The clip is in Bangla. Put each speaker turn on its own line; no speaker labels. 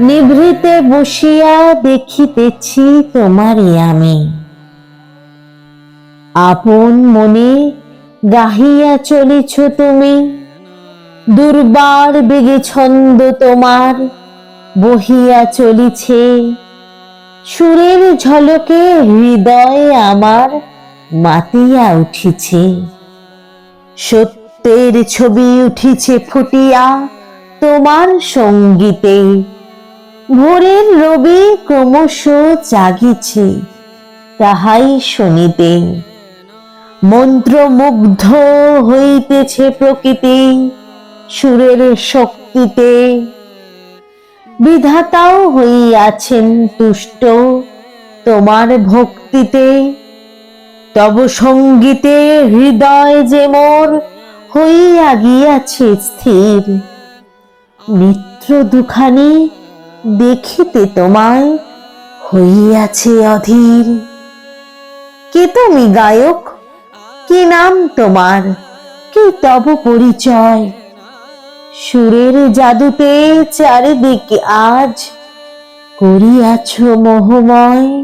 নিভৃতে বসিয়া দেখিতেছি তোমারই আমি। আপন মনে গাহিয়া চলেছ তুমি। দুর্বার বেগে ছন্দ তোমার বহিয়া চলিছে। সুরের ঝলকে হৃদয় আমার মাতিয়া উঠিছে। সত্যের ছবি উঠিছে ফুটিয়া তোমার সঙ্গীতে ভোরের রবি ক্রমশ জাগিছে তাহাই শুনিতে। মন্ত্রমুগ্ধ হইতেছে প্রকৃতি সুরের শক্তিতে। বিধাতাও হইয়াছেন তুষ্ট তোমার ভক্তিতে। তব সঙ্গীতে হৃদয় যে মোর হইয়া গিয়াছে স্থির। মিত্র দুখানি দেখিতে তোমায় হইয়াছে অধীর। কে তুমি গায়ক? কি নাম তোমার? কি তব পরিচয়? সুরের জাদুতে চারিদিকে আজ করিয়াছ মোহময়।